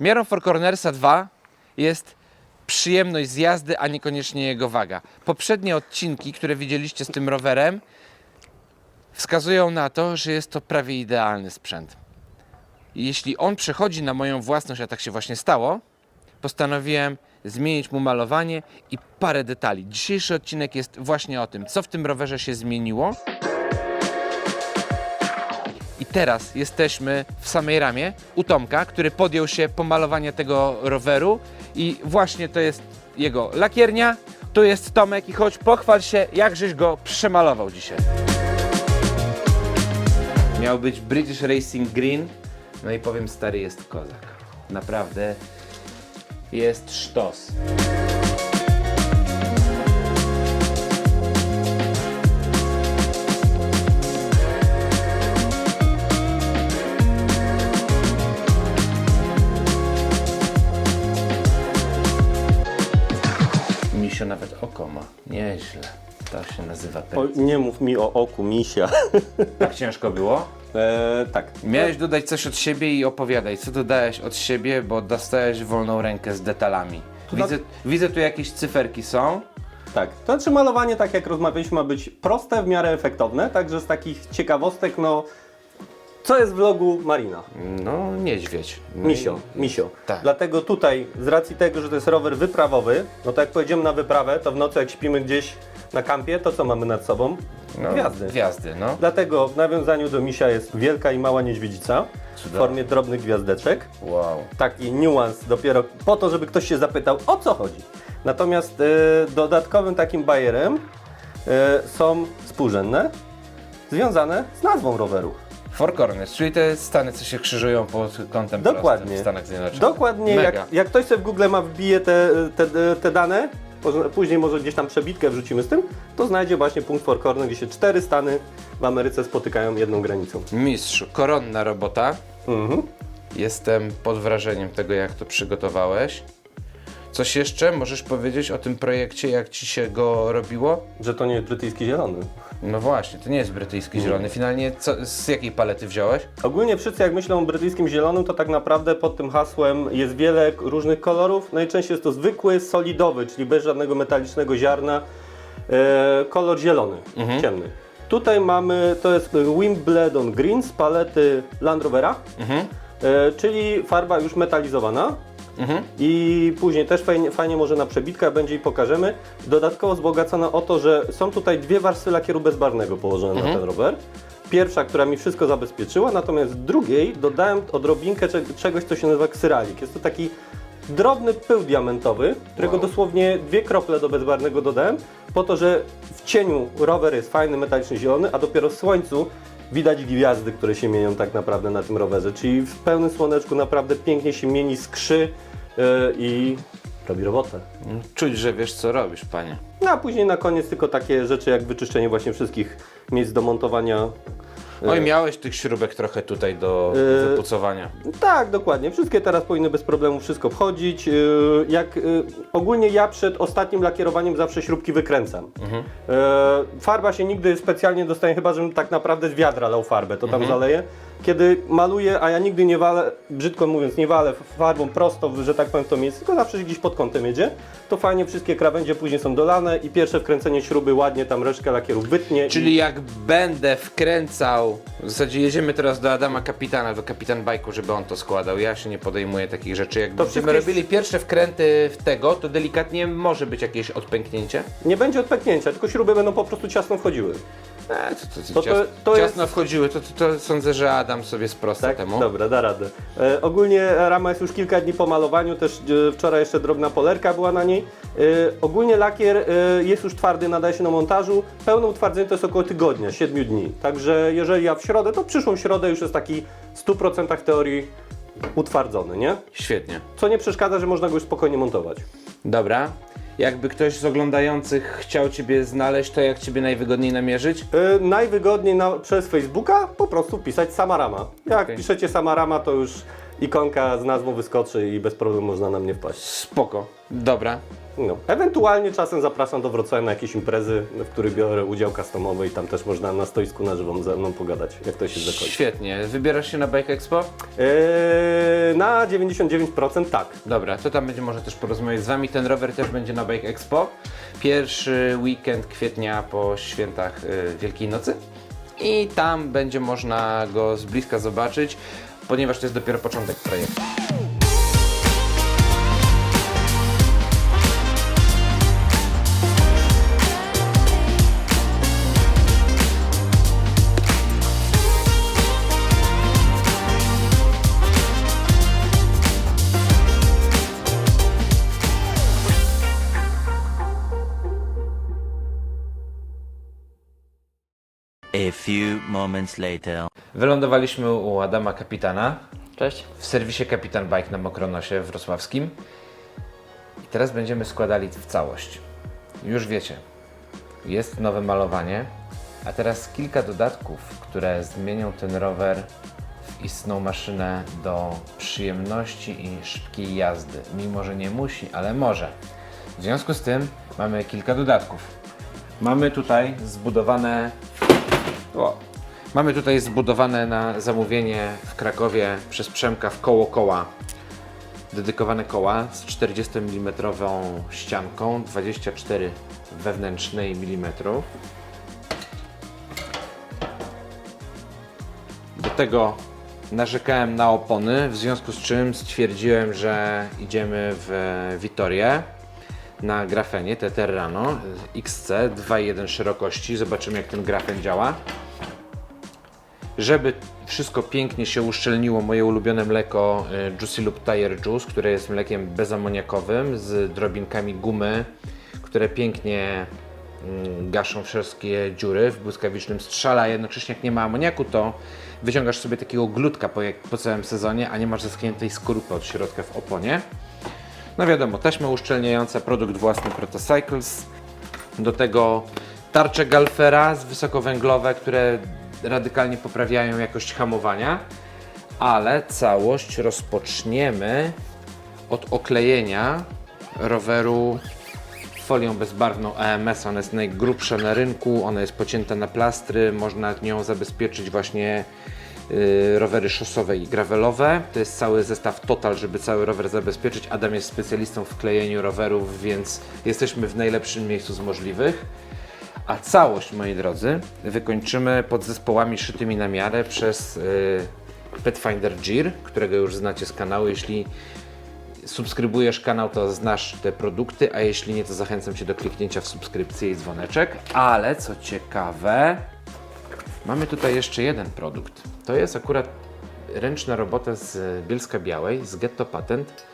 Miarą Four Cornersa 2 jest przyjemność z jazdy, a niekoniecznie jego waga. Poprzednie odcinki, które widzieliście z tym rowerem, wskazują na to, że jest to prawie idealny sprzęt. Jeśli on przechodzi na moją własność, a tak się właśnie stało, postanowiłem zmienić mu malowanie i parę detali. Dzisiejszy odcinek jest właśnie o tym, co w tym rowerze się zmieniło. I teraz jesteśmy w samej ramie u Tomka, który podjął się pomalowania tego roweru i właśnie to jest jego lakiernia. Tu jest Tomek i chodź pochwal się, jak żeś go przemalował dzisiaj. Miał być British Racing Green, no i powiem stary jest kozak. Naprawdę jest sztos. Nawet oko ma. Nieźle. To się nazywa O, nie mów mi o oku misia. Tak ciężko było? e, tak. Miałeś dodać coś od siebie i opowiadaj, co dodałeś od siebie, bo dostałeś wolną rękę z detalami. Widzę, widzę tu jakieś cyferki są. Tak. To znaczy malowanie, tak jak rozmawialiśmy, ma być proste, w miarę efektowne. Także z takich ciekawostek, no... Co jest w vlogu Marina? No, niedźwiedź. No Misio, i- misio. Tak. Dlatego tutaj, z racji tego, że to jest rower wyprawowy, no to jak pojedziemy na wyprawę, to w nocy jak śpimy gdzieś na kampie, to co mamy nad sobą? No, Gwiazdy. Gwiazdy, no. Dlatego w nawiązaniu do misia jest wielka i mała niedźwiedzica w formie drobnych gwiazdeczek. Wow. taki niuans dopiero po to, żeby ktoś się zapytał, o co chodzi. Natomiast e, dodatkowym takim bajerem e, są współrzędne związane z nazwą roweru. Four Corners, czyli te stany, co się krzyżują pod kątem Dokładnie. w Stanach Zjednoczonych. Dokładnie, Mega. jak, jak ktoś sobie w Google ma wbije te, te, te dane, później może gdzieś tam przebitkę wrzucimy z tym, to znajdzie właśnie punkt Four Corner, gdzie się cztery stany w Ameryce spotykają jedną granicą. Mistrzu, koronna robota. Mhm. Jestem pod wrażeniem tego, jak to przygotowałeś. Coś jeszcze możesz powiedzieć o tym projekcie, jak ci się go robiło? Że to nie jest brytyjski zielony. No właśnie, to nie jest brytyjski zielony. Finalnie co, z jakiej palety wziąłeś? Ogólnie wszyscy jak myślą o brytyjskim zielonym, to tak naprawdę pod tym hasłem jest wiele różnych kolorów. Najczęściej jest to zwykły, solidowy, czyli bez żadnego metalicznego ziarna, e, kolor zielony, ciemny. Tutaj mamy, to jest Wimbledon Green z palety Land Rovera, e, czyli farba już metalizowana. I później też fajnie, fajnie może na przebitkę będzie i pokażemy. Dodatkowo wzbogacona o to, że są tutaj dwie warstwy lakieru bezbarwnego położone na ten rower. Pierwsza, która mi wszystko zabezpieczyła, natomiast drugiej dodałem odrobinkę cze- czegoś, co się nazywa ksyralik. Jest to taki drobny pył diamentowy, którego Wow. dosłownie dwie krople do bezbarnego dodałem, po to, że w cieniu rower jest fajny, metaliczny, zielony, a dopiero w słońcu widać gwiazdy, które się mienią tak naprawdę na tym rowerze. Czyli w pełnym słoneczku naprawdę pięknie się mieni, skrzy i robi robotę. Czuć, że wiesz co robisz, panie. No a później na koniec tylko takie rzeczy jak wyczyszczenie właśnie wszystkich miejsc do montowania. Oj, miałeś tych śrubek trochę tutaj do E, wypucowania. Tak, dokładnie. Wszystkie teraz powinny bez problemu wszystko wchodzić. Yy, Jak yy, ogólnie ja przed ostatnim lakierowaniem zawsze śrubki wykręcam. Yy, Farba się nigdy specjalnie dostaje, chyba żebym tak naprawdę z wiadra lał farbę, to tam zaleję. Kiedy maluję, a ja nigdy nie walę, brzydko mówiąc, nie walę farbą prosto, że tak powiem, w to miejsce, tylko zawsze gdzieś pod kątem jedzie, to fajnie wszystkie krawędzie później są dolane i pierwsze wkręcenie śruby ładnie tam resztkę lakieru wytnie. Czyli jak będę wkręcał, w zasadzie jedziemy teraz do Adama Kapitana, do Kapitan Bajku, żeby on to składał. Ja się nie podejmuję takich rzeczy. Jak będziemy wszystkie- robili pierwsze wkręty w tego, to delikatnie może być jakieś odpęknięcie. I nie będzie odpęknięcia, tylko śruby będą po prostu ciasno wchodziły. E, to, to, to, To- jest- ciasno wchodziły, to, to, to sądzę, że Adam sobie sprosta Tak? temu. Dobra, da radę. E, ogólnie rama jest już kilka dni po malowaniu, też e, wczoraj jeszcze drobna polerka była na niej. E, ogólnie lakier e, jest już twardy, nadaje się na montażu. Pełne utwardzenie to jest około tygodnia, 7 dni. Także jeżeli ja w środę, to przyszłą środę już jest taki w 100% w teorii utwardzony, nie? Świetnie. Co nie przeszkadza, że można go już spokojnie montować. Dobra. Jakby ktoś z oglądających chciał Ciebie znaleźć, to jak Ciebie najwygodniej namierzyć? E, najwygodniej na, przez Facebooka po prostu pisać Samarama. Jak Okej. piszecie Samarama, to już ikonka z nazwą wyskoczy i bez problemu można na mnie wpaść. Spoko. Dobra. No. Ewentualnie czasem zapraszam do Wrocławia na jakieś imprezy, w których biorę udział customowy i tam też można na stoisku na żywo ze mną pogadać, jak to się zakończy. Świetnie. Wybierasz się na Bike Expo? Eee, na 99% tak. Dobra, to tam będzie można też porozmawiać z Wami. Ten rower też będzie na Bike Expo. Pierwszy weekend kwietnia po świętach y, Wielkiej Nocy. I tam będzie można go z bliska zobaczyć, ponieważ to jest dopiero początek projektu. Few moments later. Wylądowaliśmy u Adama Kapitana Cześć. w serwisie Kapitan Bike na Mokronosie wrocławskim. I teraz będziemy składali w całość. Już wiecie, jest nowe malowanie, a teraz kilka dodatków, które zmienią ten rower w istną maszynę do przyjemności i szybkiej jazdy. Mimo, że nie musi, ale może. W związku z tym mamy kilka dodatków. Mamy tutaj zbudowane o. Mamy tutaj zbudowane na zamówienie w Krakowie przez Przemka w koło koła dedykowane koła z 40 mm ścianką, 24 wewnętrznej milimetrów. Do tego narzekałem na opony, w związku z czym stwierdziłem, że idziemy w Vitorię na grafenie TT Rano XC 2.1 szerokości. Zobaczymy jak ten grafen działa. Żeby wszystko pięknie się uszczelniło, moje ulubione mleko y, Juicy Loop Tire Juice, które jest mlekiem bezamoniakowym z drobinkami gumy, które pięknie mm, gaszą wszystkie dziury w błyskawicznym strzale, a jednocześnie jak nie ma amoniaku, to wyciągasz sobie takiego glutka po, po całym sezonie, a nie masz zaschniętej skorupy od środka w oponie. No wiadomo, taśma uszczelniająca, produkt własny Protocycles. Do tego tarcze Galfera z wysokowęglowe, które radykalnie poprawiają jakość hamowania. Ale całość rozpoczniemy od oklejenia roweru folią bezbarwną AMS. Ona jest najgrubsza na rynku, ona jest pocięta na plastry, można nią zabezpieczyć właśnie y, rowery szosowe i gravelowe. To jest cały zestaw Total, żeby cały rower zabezpieczyć. Adam jest specjalistą w klejeniu rowerów, więc jesteśmy w najlepszym miejscu z możliwych. A całość, moi drodzy, wykończymy podzespołami szytymi na miarę przez y, Pathfinder Gear, którego już znacie z kanału. Jeśli subskrybujesz kanał, to znasz te produkty, a jeśli nie, to zachęcam Cię do kliknięcia w subskrypcję i dzwoneczek. Ale co ciekawe, mamy tutaj jeszcze jeden produkt. To jest akurat ręczna robota z Bielska Białej, z Getto Patent,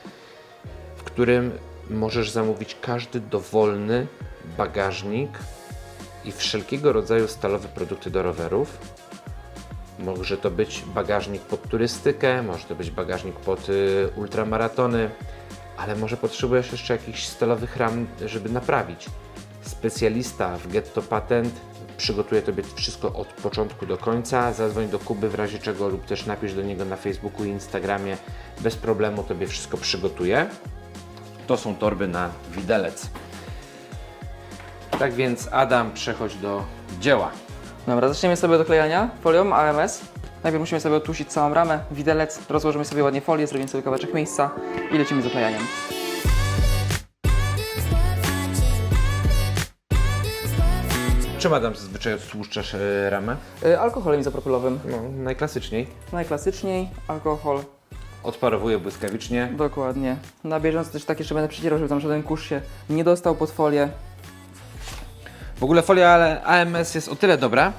w którym możesz zamówić każdy dowolny bagażnik i wszelkiego rodzaju stalowe produkty do rowerów. Może to być bagażnik pod turystykę, może to być bagażnik pod y, ultramaratony, ale może potrzebujesz jeszcze jakichś stalowych ram, żeby naprawić. Specjalista w Getto Patent przygotuje Tobie wszystko od początku do końca. Zadzwoń do Kuby w razie czego lub też napisz do niego na Facebooku i Instagramie. Bez problemu Tobie wszystko przygotuje. To są torby na widelec. Tak więc Adam, przechodź do dzieła. Dobra, zaczniemy sobie doklejania folią AMS. Najpierw musimy sobie otłuścić całą ramę, widelec, rozłożymy sobie ładnie folię, zrobimy sobie kawałeczek miejsca i lecimy z doklejaniem. Czym Adam zazwyczaj odtłuszczasz e, ramę? Y, alkoholem izopropylowym. No, najklasyczniej. Najklasyczniej alkohol, Odparowuje błyskawicznie. dokładnie. Na bieżąco też tak jeszcze będę przecierał, żeby tam żaden kurz się nie dostał pod folię. W ogóle folia AMS jest o tyle dobra,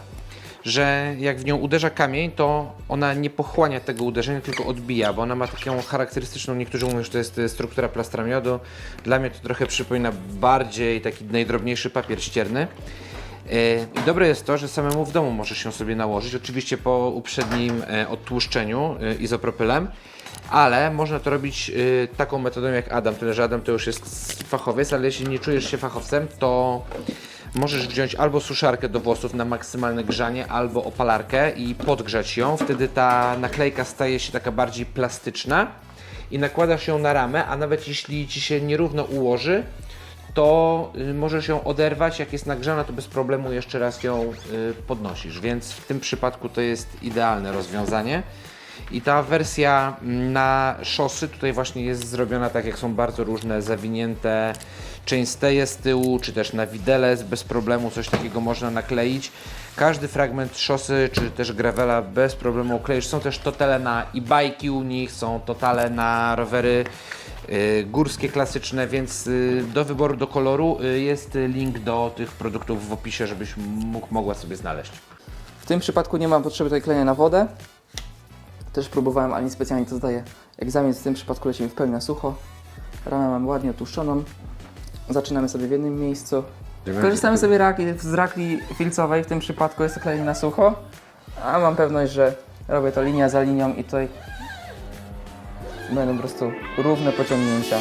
że jak w nią uderza kamień, to ona nie pochłania tego uderzenia, tylko odbija, bo ona ma taką charakterystyczną, niektórzy mówią, że to jest e, struktura plastra miodu. Dla mnie to trochę przypomina bardziej taki najdrobniejszy papier ścierny. E, I dobre jest to, że samemu w domu możesz ją sobie nałożyć, oczywiście po uprzednim e, odtłuszczeniu izopropylem, ale można to robić taką metodą jak Adam, tyle że Adam to już jest fachowiec, ale jeśli nie czujesz się fachowcem, to możesz wziąć albo suszarkę do włosów na maksymalne grzanie, albo opalarkę i podgrzać ją. Wtedy ta naklejka staje się taka bardziej plastyczna i nakładasz ją na ramę, a nawet jeśli ci się nierówno ułoży, to y, możesz ją oderwać. Jak jest nagrzana, to bez problemu jeszcze raz ją y, podnosisz. Więc w tym przypadku to jest idealne rozwiązanie. I ta wersja mm, na szosy tutaj właśnie jest zrobiona tak, jak są bardzo różne zawinięte chainstaye z tyłu, czy też na widelec, bez problemu coś takiego można nakleić. Każdy fragment szosy, czy też gravela bez problemu okleisz. Są też totale na e-bike'i u nich, są totale na rowery y, górskie klasyczne, więc y, do wyboru, do koloru y, jest link do tych produktów w opisie, żebyś mógł, mogła sobie znaleźć. W tym przypadku nie mam potrzeby tutaj klejenia na wodę. Też próbowałem, ale nie specjalnie to zdaje egzamin. W tym przypadku lecimy w pełni na sucho. Ramę mam ładnie otłuszczoną. Zaczynamy sobie w jednym miejscu. Korzystamy sobie z rakli filcowej, w tym przypadku jest to klejenie na sucho. A mam pewność, że robię to linia za linią i tutaj będą po prostu równe pociągnięcia.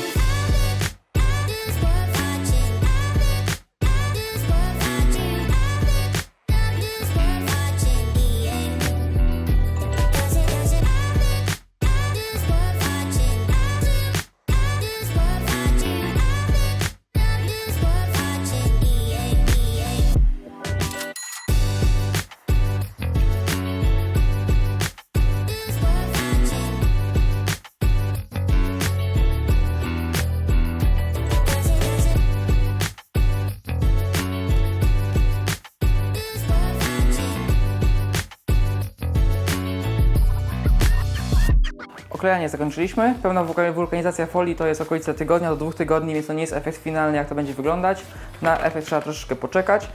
Oklejanie zakończyliśmy. Pełna wulka- wulkanizacja folii to jest okolice tygodnia do dwóch tygodni, więc to nie jest efekt finalny, jak to będzie wyglądać. Na efekt trzeba troszeczkę poczekać.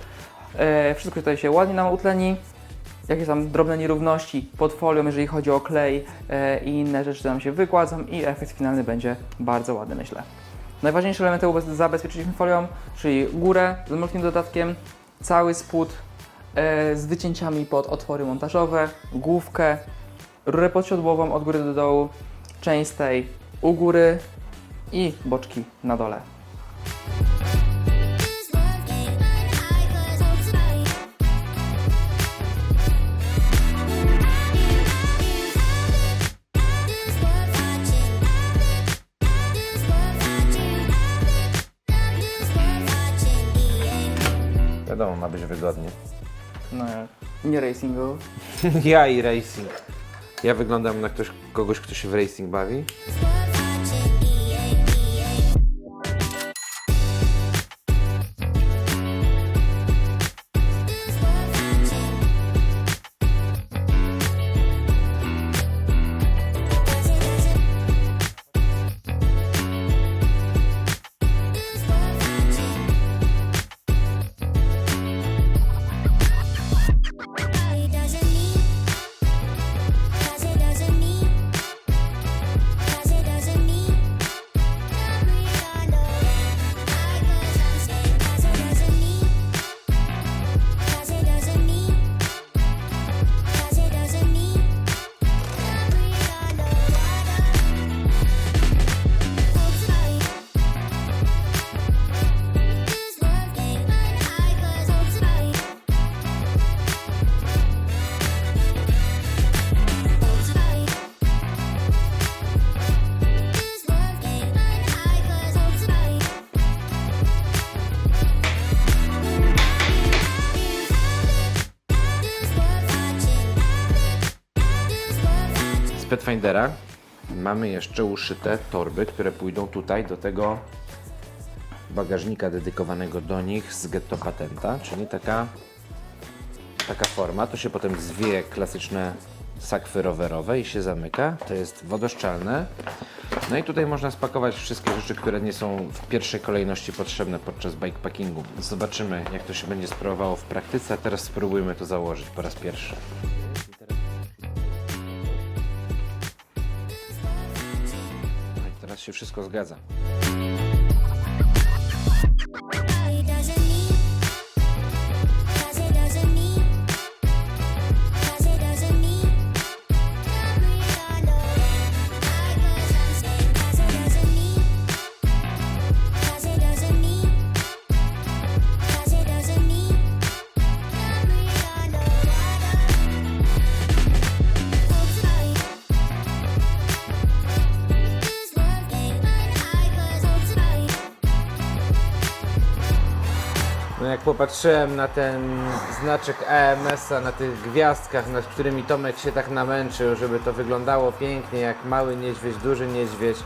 E, wszystko tutaj się ładnie nam utleni. Jakieś tam drobne nierówności pod folią, jeżeli chodzi o klej e, i inne rzeczy nam się wykładzą i efekt finalny będzie bardzo ładny, myślę. Najważniejsze elementy zabezpieczyliśmy folią, czyli górę z mocnym dodatkiem, cały spód e, z wycięciami pod otwory montażowe, główkę, rurę podsiodłową od góry do dołu, chainstay u góry i boczki na dole. Wiadomo, ma być wygodnie. No, nie racingu. Ja i racing. Ja wyglądam na ktoś, kogoś, kto się w racing bawi. Z Petfindera mamy jeszcze uszyte torby, które pójdą tutaj do tego bagażnika dedykowanego do nich z Getto Patenta, czyli taka, taka forma. To się potem zwieje klasyczne sakwy rowerowe i się zamyka. To jest wodoszczalne. No i tutaj można spakować wszystkie rzeczy, które nie są w pierwszej kolejności potrzebne podczas bikepackingu. Zobaczymy, jak to się będzie sprawowało w praktyce, a teraz spróbujmy to założyć po raz pierwszy. Się wszystko zgadza. Popatrzyłem na ten znaczek EMS-a, na tych gwiazdkach, nad którymi Tomek się tak namęczył, żeby to wyglądało pięknie, jak mały niedźwiedź, duży niedźwiedź,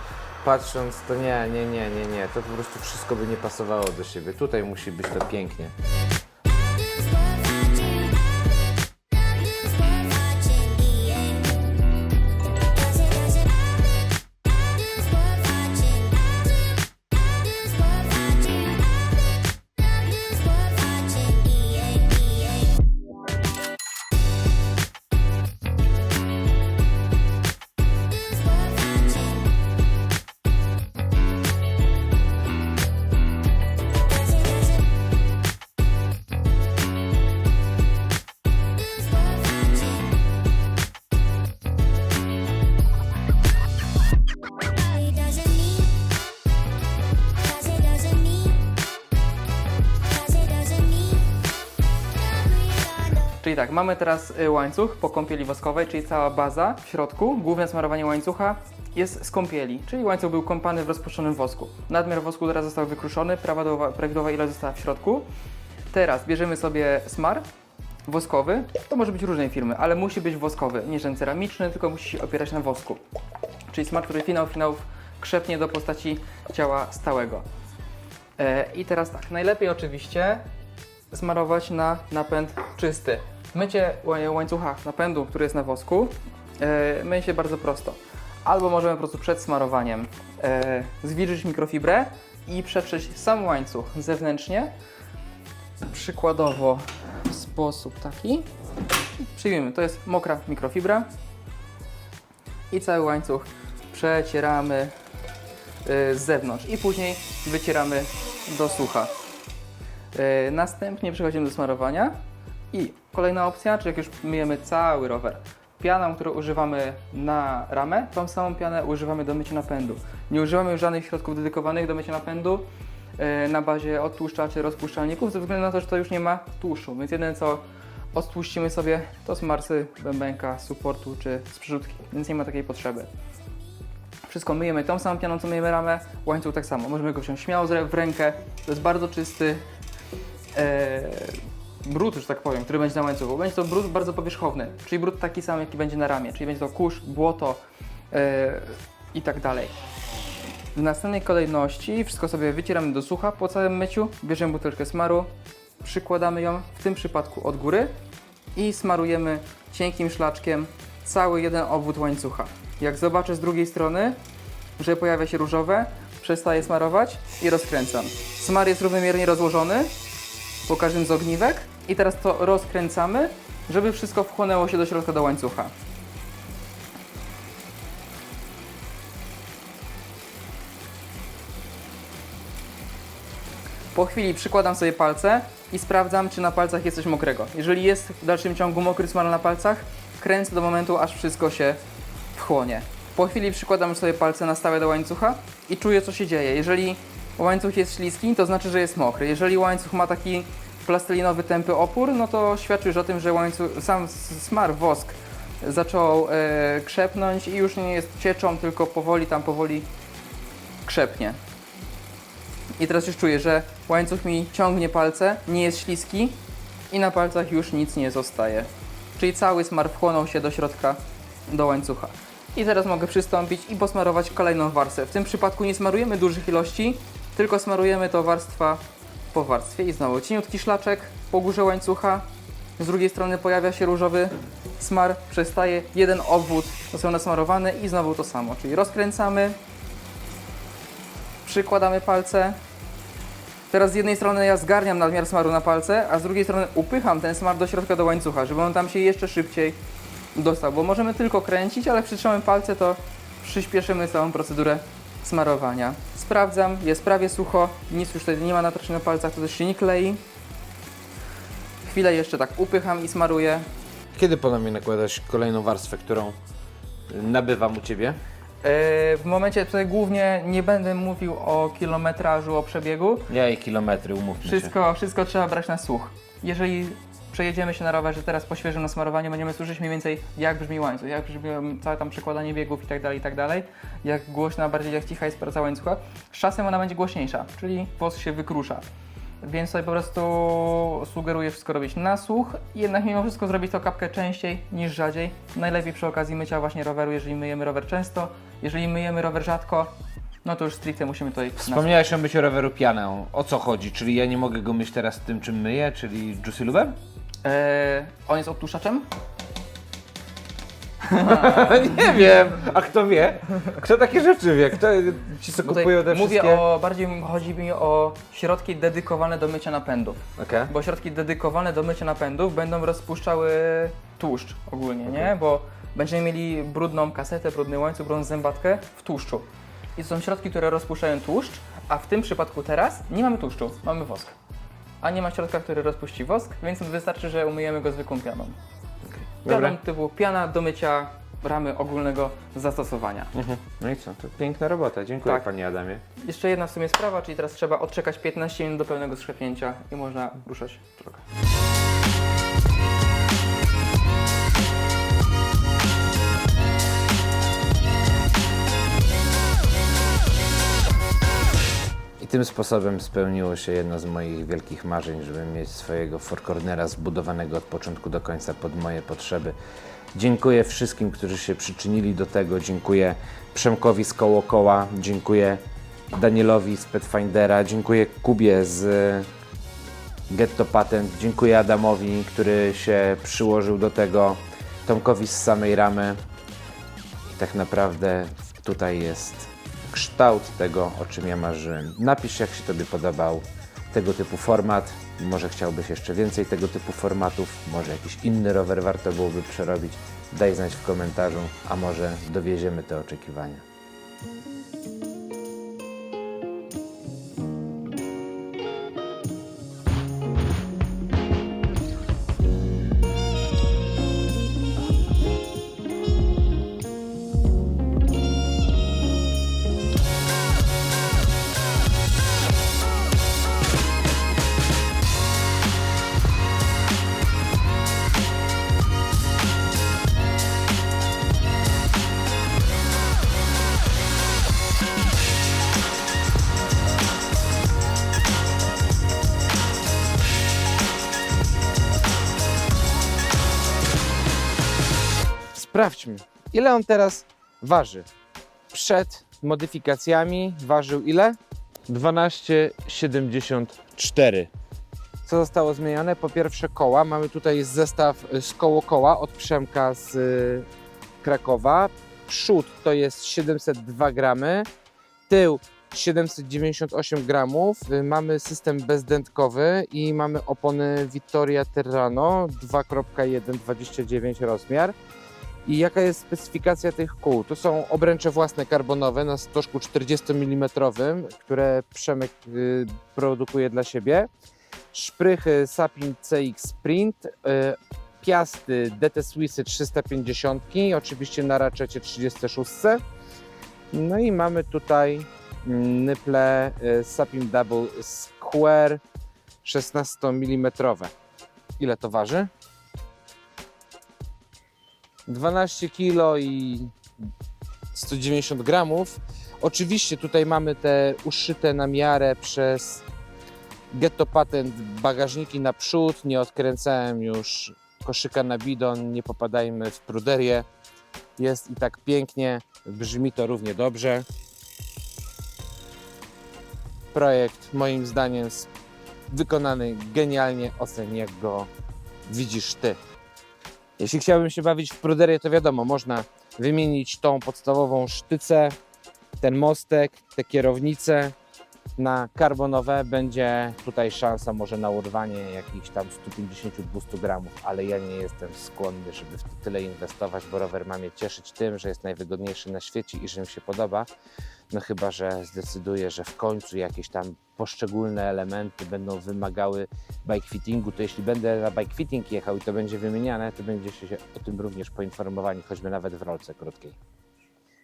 patrząc, to nie, nie, nie, nie, nie, to po prostu wszystko by nie pasowało do siebie. Tutaj musi być to pięknie. Czyli tak, mamy teraz y, łańcuch po kąpieli woskowej, czyli cała baza w środku. Główne smarowanie łańcucha jest z kąpieli, czyli łańcuch był kąpany w rozpuszczonym wosku. Nadmiar wosku teraz został wykruszony, prawa- prawidłowa ilość została w środku. Teraz bierzemy sobie smar woskowy, to może być różnej firmy, ale musi być woskowy, nie żaden ceramiczny, tylko musi się opierać na wosku. Czyli smar, który finał finałów krzepnie do postaci ciała stałego. E, I teraz tak, najlepiej oczywiście smarować na napęd czysty. Mycie ła- łańcucha napędu, który jest na wosku, e, myje się bardzo prosto. Albo możemy po prostu przed smarowaniem e, zwilżyć mikrofibrę i przetrzeć sam łańcuch zewnętrznie. Przykładowo w sposób taki. Przyjmijmy, to jest mokra mikrofibra. I cały łańcuch przecieramy e, z zewnątrz i później wycieramy do sucha. Następnie przechodzimy do smarowania i kolejna opcja, czyli jak już myjemy cały rower, pianą, którą używamy na ramę, tą samą pianę używamy do mycia napędu. Nie używamy już żadnych środków dedykowanych do mycia napędu e, na bazie odtłuszczaczy, rozpuszczalników, ze względu na to, że to już nie ma tłuszczu, więc jedyne co odtłuścimy sobie to z marsy, bębenka, supportu czy z więc nie ma takiej potrzeby. Wszystko myjemy tą samą pianą, co myjemy ramę, łańcuch tak samo. Możemy go wziąć śmiało w rękę, to jest bardzo czysty, e, brud, że tak powiem, który będzie na łańcuchu. Będzie to brud bardzo powierzchowny, czyli brud taki sam, jaki będzie na ramię, czyli będzie to kurz, błoto e, i tak dalej. W następnej kolejności wszystko sobie wycieramy do sucha po całym myciu, bierzemy butelkę smaru, przykładamy ją, w tym przypadku od góry i smarujemy cienkim szlaczkiem cały jeden obwód łańcucha. Jak zobaczę z drugiej strony, że pojawia się różowe, przestaję smarować i rozkręcam. Smar jest równomiernie rozłożony po każdym z ogniwek i teraz to rozkręcamy, żeby wszystko wchłonęło się do środka do łańcucha. Po chwili przykładam sobie palce i sprawdzam, czy na palcach jest coś mokrego. Jeżeli jest w dalszym ciągu mokry smar na palcach, kręcę do momentu, aż wszystko się wchłonie. Po chwili przykładam sobie palce na stałe do łańcucha i czuję, co się dzieje. Jeżeli łańcuch jest śliski, to znaczy, że jest mokry. Jeżeli łańcuch ma taki plastelinowy, tępy opór, no to świadczy już o tym, że łańcuch, sam smar, wosk zaczął e, krzepnąć i już nie jest cieczą, tylko powoli tam powoli krzepnie. I teraz już czuję, że łańcuch mi ciągnie palce, nie jest śliski i na palcach już nic nie zostaje. Czyli cały smar wchłonął się do środka, do łańcucha. I teraz mogę przystąpić i posmarować kolejną warstwę. W tym przypadku nie smarujemy dużych ilości, tylko smarujemy to warstwa po warstwie. I znowu cieniutki szlaczek po górze łańcucha. Z drugiej strony pojawia się różowy smar, przestaje jeden obwód, został nasmarowany i znowu to samo. Czyli rozkręcamy, przykładamy palce. Teraz z jednej strony ja zgarniam nadmiar smaru na palce, a z drugiej strony upycham ten smar do środka do łańcucha, żeby on tam się jeszcze szybciej dostał, bo możemy tylko kręcić, ale przytrzymamy palce, to przyspieszymy całą procedurę smarowania. Sprawdzam, jest prawie sucho, nic już tutaj nie ma natraczenia na palcach, to też się nie klei. Chwilę jeszcze tak upycham i smaruję. Kiedy ponownie nakładasz kolejną warstwę, którą nabywam u Ciebie? Yy, w momencie tutaj głównie nie będę mówił o kilometrażu, o przebiegu, Ja i kilometry, umówmy się. Wszystko, wszystko trzeba brać na słuch. Jeżeli przejedziemy się na rowerze teraz po świeżym nasmarowaniu, będziemy słyszeć mniej więcej jak brzmi łańcuch, jak brzmi całe tam przekładanie biegów i tak dalej, i tak dalej. Jak głośna, bardziej jak cicha jest praca łańcucha. Z czasem ona będzie głośniejsza, czyli wosk się wykrusza. więc sobie po prostu sugeruję wszystko robić na słuch, jednak mimo wszystko zrobić to kapkę częściej niż rzadziej. Najlepiej przy okazji mycia właśnie roweru, jeżeli myjemy rower często. Jeżeli myjemy rower rzadko, no to już stricte musimy tutaj. Wspomniałeś o myciu roweru pianą. O co chodzi? Czyli ja nie mogę go myć teraz tym, czym myję, czyli Juicy Lubem? Eee, on jest odtłuszaczem? nie wiem, a kto wie? Kto takie rzeczy wie? Kto ci co Tutaj kupują te mówię wszystkie? o, bardziej chodzi mi o środki dedykowane do mycia napędów. Okej. Bo środki dedykowane do mycia napędów będą rozpuszczały tłuszcz ogólnie, nie? Bo będziemy mieli brudną kasetę, brudny łańcuch, brudną zębatkę w tłuszczu. I to są środki, które rozpuszczają tłuszcz, a w tym przypadku teraz nie mamy tłuszczu, mamy wosk. A nie ma środka, który rozpuści wosk, więc wystarczy, że umyjemy go zwykłą pianą. Dobra. Pianą typu piana do mycia ramy ogólnego zastosowania. Mhm. No i co? To piękna robota. Dziękuję Tak. Panie Adamie. Jeszcze jedna w sumie sprawa, czyli teraz trzeba odczekać 15 minut do pełnego skrzepnięcia i można ruszać drogę. Tym sposobem spełniło się jedno z moich wielkich marzeń, żeby mieć swojego Four Cornera zbudowanego od początku do końca pod moje potrzeby. Dziękuję wszystkim, którzy się przyczynili do tego. Dziękuję Przemkowi z Kołokoła, dziękuję Danielowi z Petfindera, dziękuję Kubie z Getto Patent, dziękuję Adamowi, który się przyłożył do tego, Tomkowi z samej ramy. I tak naprawdę tutaj jest kształt tego, o czym ja marzyłem. Napisz, jak się Tobie podobał tego typu format. Może chciałbyś jeszcze więcej tego typu formatów, może jakiś inny rower warto byłoby przerobić. Daj znać w komentarzu, a może dowieziemy te oczekiwania. Sprawdźmy, ile on teraz waży. Przed modyfikacjami ważył ile? 12,74. Co zostało zmienione? Po pierwsze koła. Mamy tutaj zestaw z koło koła od Przemka z y, Krakowa. Przód to jest 702 gramy, tył 798 gramów. Y, Mamy system bezdętkowy i mamy opony Vittoria Terrano 2.1 29 rozmiar. I jaka jest specyfikacja tych kół? To są obręcze własne karbonowe na stożku 40 mm, które Przemek y, produkuje dla siebie. Szprychy Sapin CX Sprint, y, piasty DT Swissy 350, oczywiście na raczecie 36. No i mamy tutaj mm, nyple y, Sapin Double Square 16 mm. Ile to waży? 12 kg i 190 gramów. Oczywiście tutaj mamy te uszyte na miarę przez Getto Patent bagażniki naprzód. Nie odkręcałem już koszyka na bidon, nie popadajmy w pruderię. Jest i tak pięknie, brzmi to równie dobrze. Projekt moim zdaniem wykonany genialnie, ocen jak go widzisz Ty. Jeśli chciałbym się bawić w pruderię, to wiadomo, można wymienić tą podstawową sztycę, ten mostek, te kierownice na karbonowe. Będzie tutaj szansa może na urwanie jakichś tam 150-200 gramów, ale ja nie jestem skłonny, żeby w tyle inwestować, bo rower ma mnie cieszyć tym, że jest najwygodniejszy na świecie i że mi się podoba. No chyba, że zdecyduję, że w końcu jakieś tam poszczególne elementy będą wymagały bike fittingu, to jeśli będę na bike fitting jechał i to będzie wymieniane, to będziecie się o tym również poinformowani, choćby nawet w rolce krótkiej.